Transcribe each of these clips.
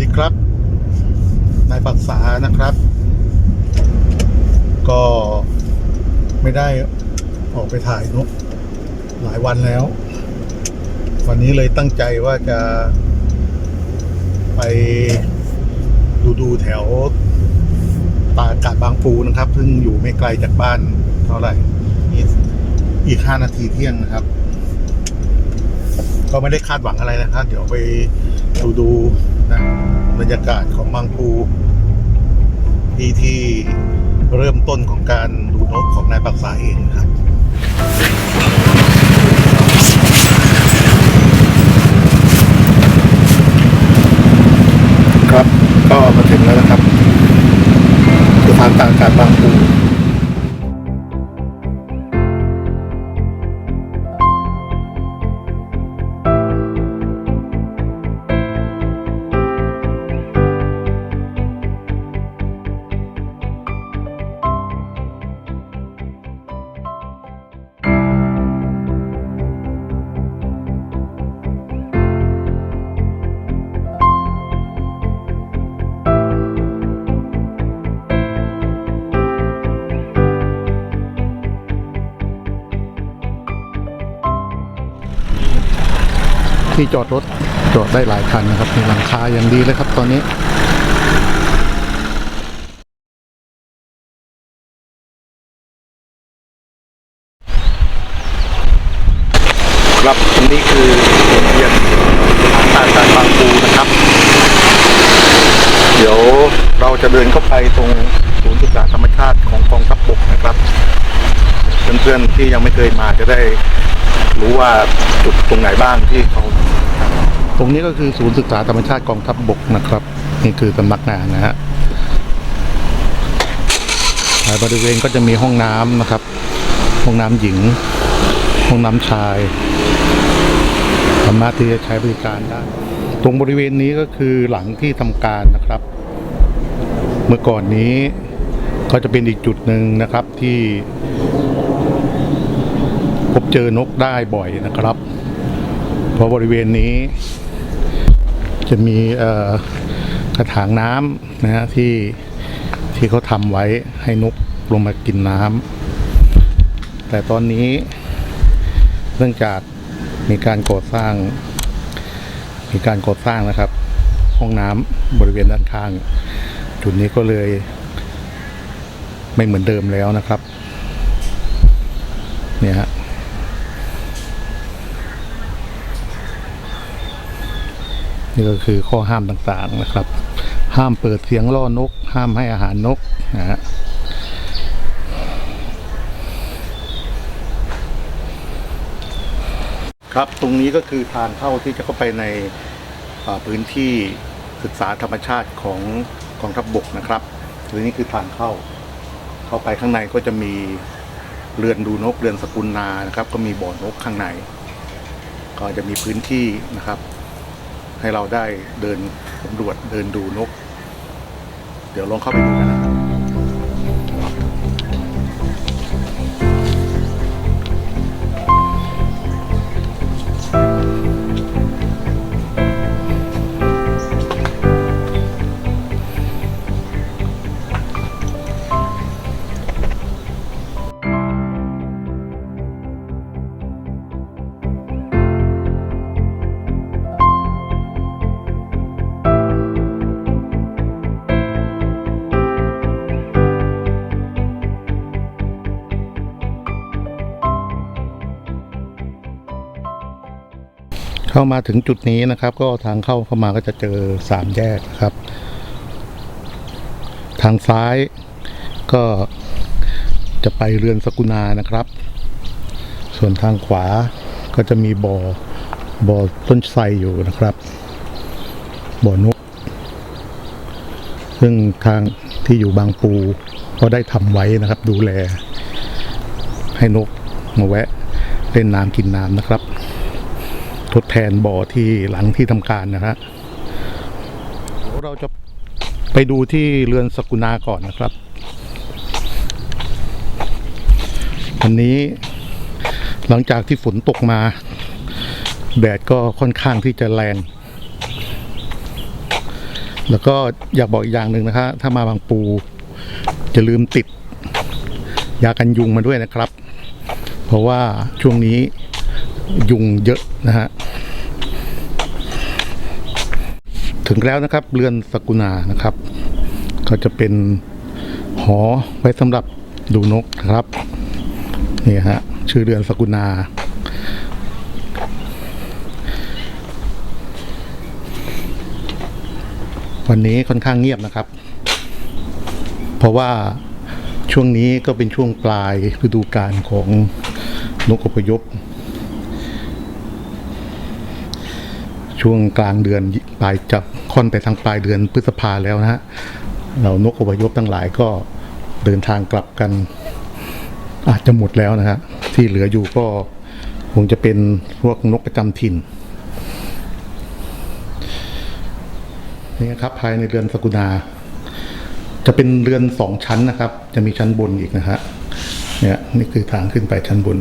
ดีครับ นายปรักษานะครับ ก็ไม่ได้ออกไปถ่ายนกหลายวันแล้ว วันนี้เลยตั้งใจว่าจะไปดูดูแถวตากาดบางปูนะครับ ซึ่งอยู่ไม่ไกลจากบ้านเท่าไหร่อีกอีกห้านาทีเที่ยงนะครับ ก็ไม่ได้คาดหวังอะไรนะครับ เดี๋ยวไปดูดู นะบรรยากาศของบางปูที่ที่เริ่มต้นของการดูนกของนายปักษาเองครับครับก็มาถึงแล้วนะครับสถานตากอากาศบางปู ที่จอดรถจอดได้หลายคันนะครับ มีหลังคาอย่างดีเลยครับตอนนี้ครับนี้คือเรียนสถานการบางปูนะครับ เดี๋ยวเราจะเดินเข้าไปตรงศูนย์ศึกษาธรรมชาติของกองทัพบกนะครับเพื่อนๆที่ยังไม่เคยมาจะได้รู้ว่าจุดตรงไหนบ้างที่เขา ตรงนี้ก็คือศูนย์ศึกษาธรรมชาติกองทัพบกนะครับ นี่คือสำนักงานนะฮะหลายบริเวณก็จะมีห้องน้ำนะครับ ห้องน้ำหญิง ห้องน้ำชายสามารถที่จะใช้บริการได้ตรงบริเวณนี้ก็คือหลังที่ทำการนะครับ เมื่อก่อนนี้ก็จะเป็นอีกจุดหนึ่งนะครับที่ พบเจอนกได้บ่อยนะครับ เพราะบริเวณนี้ จะมีกระถางน้ำนะฮะที่ที่เขาทำไว้ให้นกลงมากินน้ำแต่ตอนนี้ เนื่องจากมีการก่อสร้าง มีการก่อสร้างนะครับ ห้องน้ำบริเวณด้านข้าง จุดนี้ก็เลย ไม่เหมือนเดิมแล้วนะครับ เนี่ยฮะ นี่ก็คือข้อห้ามต่างๆนะครับ ห้ามเปิดเสียงล่อนก ห้ามให้อาหารนกนะฮะครับตรงนี้ก็คือทางเข้าที่จะเข้าไปในพื้นที่ศึกษาธรรมชาติของกองทัพบบกนะครับหรือนี่คือทางเข้า เข้าไปข้างในก็จะมีเรือนดูนกเรือนสกุลนานะครับ ก็มีบ่อนกข้างใน ก็จะมีพื้นที่นะครับ ให้เราได้เดินสำรวจเดินดูนก เดี๋ยวลองเข้าไปดูกันนะครับ เข้ามาถึงจุดนี้นะครับ ก็ทางเข้าเข้ามาก็จะเจอสามแยกนะครับ ทางซ้ายก็จะไปเรือนสกุณานะครับ ส่วนทางขวาก็จะมีบ่อบ่อต้นไทรอยู่นะครับ บ่อนก ซึ่งทางที่อยู่บางปูก็ได้ทำไว้นะครับ ดูแล ให้นกมาแวะเล่นน้ำกินน้ำนะครับ ทดแทนบ่อที่หลังที่ทำการนะฮะเดี๋ยวเราจะไปดูที่เรือนสกุณาก่อนนะครับวันนี้หลังจากที่ฝนตกมา แดดก็ค่อนข้างที่จะแรงแล้วก็อยากบอกอีกอย่างหนึ่งนะคะถ้ามาบางปูจะลืมติดยากันยุงมาด้วยนะครับ เพราะว่าช่วงนี้ ยุงเยอะนะฮะถึงแล้วนะครับเรือนสกุณานะครับ ก็จะเป็นหอไว้สำหรับดูนกนะครับนี่ฮะชื่อเรือนสกุณาวันนี้ค่อนข้างเงียบนะครับ เพราะว่าช่วงนี้ก็เป็นช่วงปลายฤดูกาลของนกอพยพ ช่วงกลางเดือนปลายจะค่อนไปทางปลายเดือนพฤษภาแล้วนะฮะเรานกอพยพทั้งหลายก็เดินทางกลับกัน อาจจะหมดแล้วนะฮะที่เหลืออยู่ก็คงจะเป็นพวกนกประจำถิ่นนี่ครับภายในเรือนสกุณา จะเป็นเรือนสองชั้นนะครับ จะมีชั้นบนอีกนะฮะเนี่ยนี่คือทางขึ้นไปชั้นบน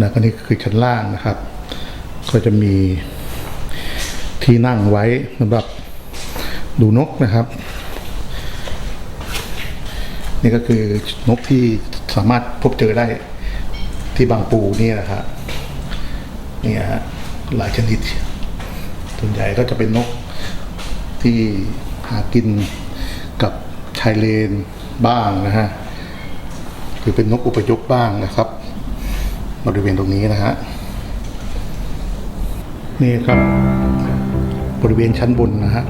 นะก็นี่คือชั้นล่างนะครับ ก็จะมี ที่นั่งไว้สำหรับดูนกนะครับ นี่ก็คือนกที่สามารถพบเจอได้ที่บางปูนี่นะครับนี่ฮะหลายชนิดส่วนใหญ่ก็จะเป็นนกที่หากินกับชายเลนบ้างนะฮะหรือเป็นนกอุปยกบ้างนะครับบริเวณตรงนี้นะฮะนี่ครับ บริเวณชั้นบนนะฮะ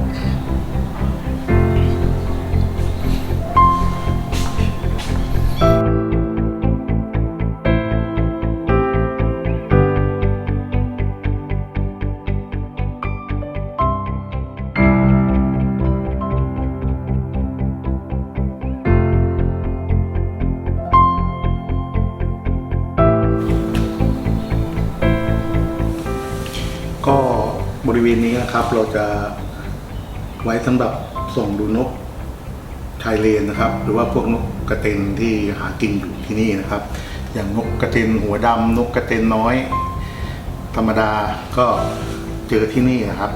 บริเวณนี้นะครับ เราจะไว้สำหรับส่งดูนกชายเลนนะครับ หรือว่าพวกนกกระเตนที่หากินอยู่ที่นี่นะครับ อย่างนกกระเตนหัวดำนกกระเตนน้อย ธรรมดาก็เจอที่นี่นะครับ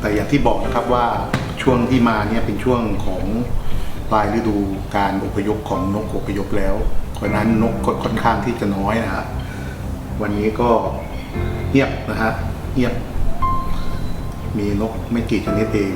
แต่อย่างที่บอกนะครับว่าช่วงที่มาเนี่ยเป็นช่วงของปลายฤดูการอพยพของนกอพยพแล้วเพราะฉะนั้นนกก็ค่อนข้างที่จะน้อยนะครับวันนี้ก็เงียบนะฮะเงียบ มีนกไม่กี่ชนิดเอง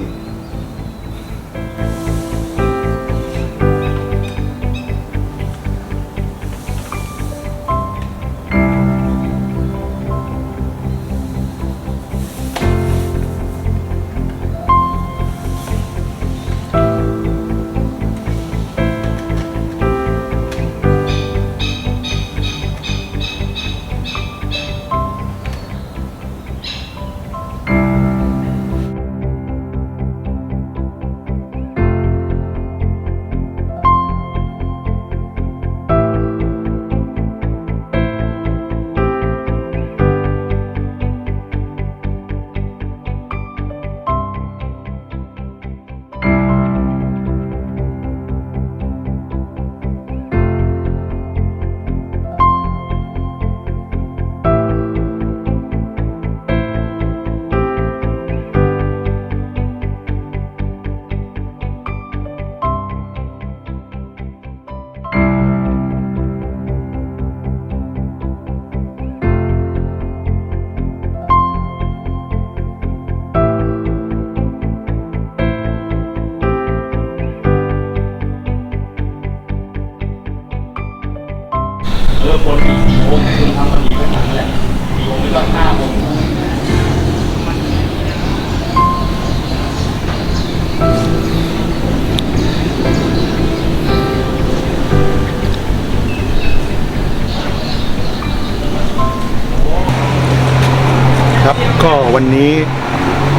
วันนี้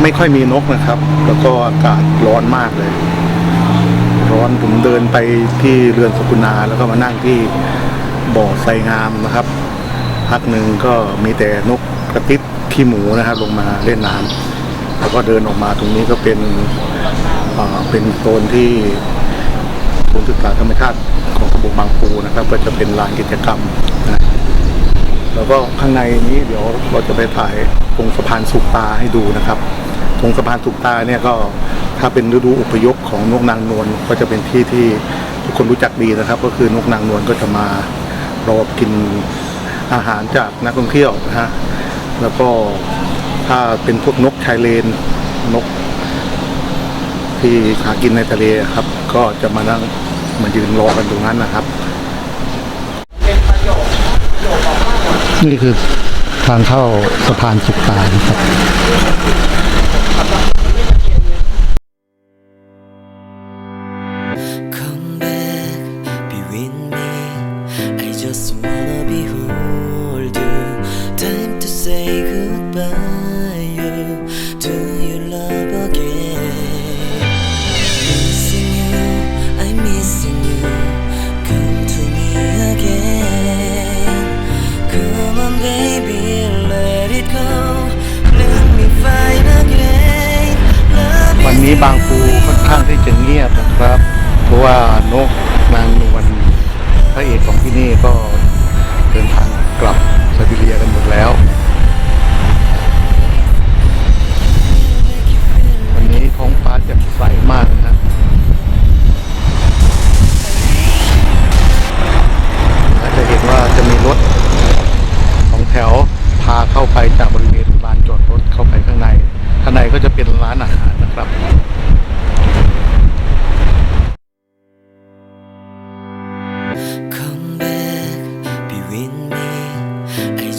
ไม่ค่อยมีนกนะครับ แล้วก็อากาศร้อนมากเลย ร้อนผมเดินไปที่เรือนสกุณาแล้วก็มานั่งที่บ่อไทรงามนะครับ พักหนึ่งก็มีแต่นกกระติดขี้หมูนะครับ ลงมาเล่นน้ำแล้วก็เดินออกมาตรงนี้ก็เป็นเป็นโซนที่ศูนย์ศึกษาธรรมชาติของกระบอกบางปูนะครับ ก็จะเป็นลานกิจกรรมนะ แล้วก็ข้างในนี้เดี๋ยวเราจะไปถ่ายตรงสะพานสุกตาให้ดูนะครับตรงสะพานสุกตาเนี่ยก็ถ้าเป็นฤดูอุปยพของนกนางนวลก็จะเป็นที่ที่ทุกคนรู้จักดีนะครับ ก็คือนกนางนวลก็จะมารอกินอาหารจากนักท่องเที่ยวนะฮะแล้วก็ถ้าเป็นพวกนกชายเลนนก ที่หากินในทะเลครับ ก็จะมานั่งมายืนรอกันตรงนั้นนะครับ นี่คือทางเข้าสะพานสุกตานะครับ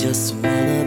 just wanna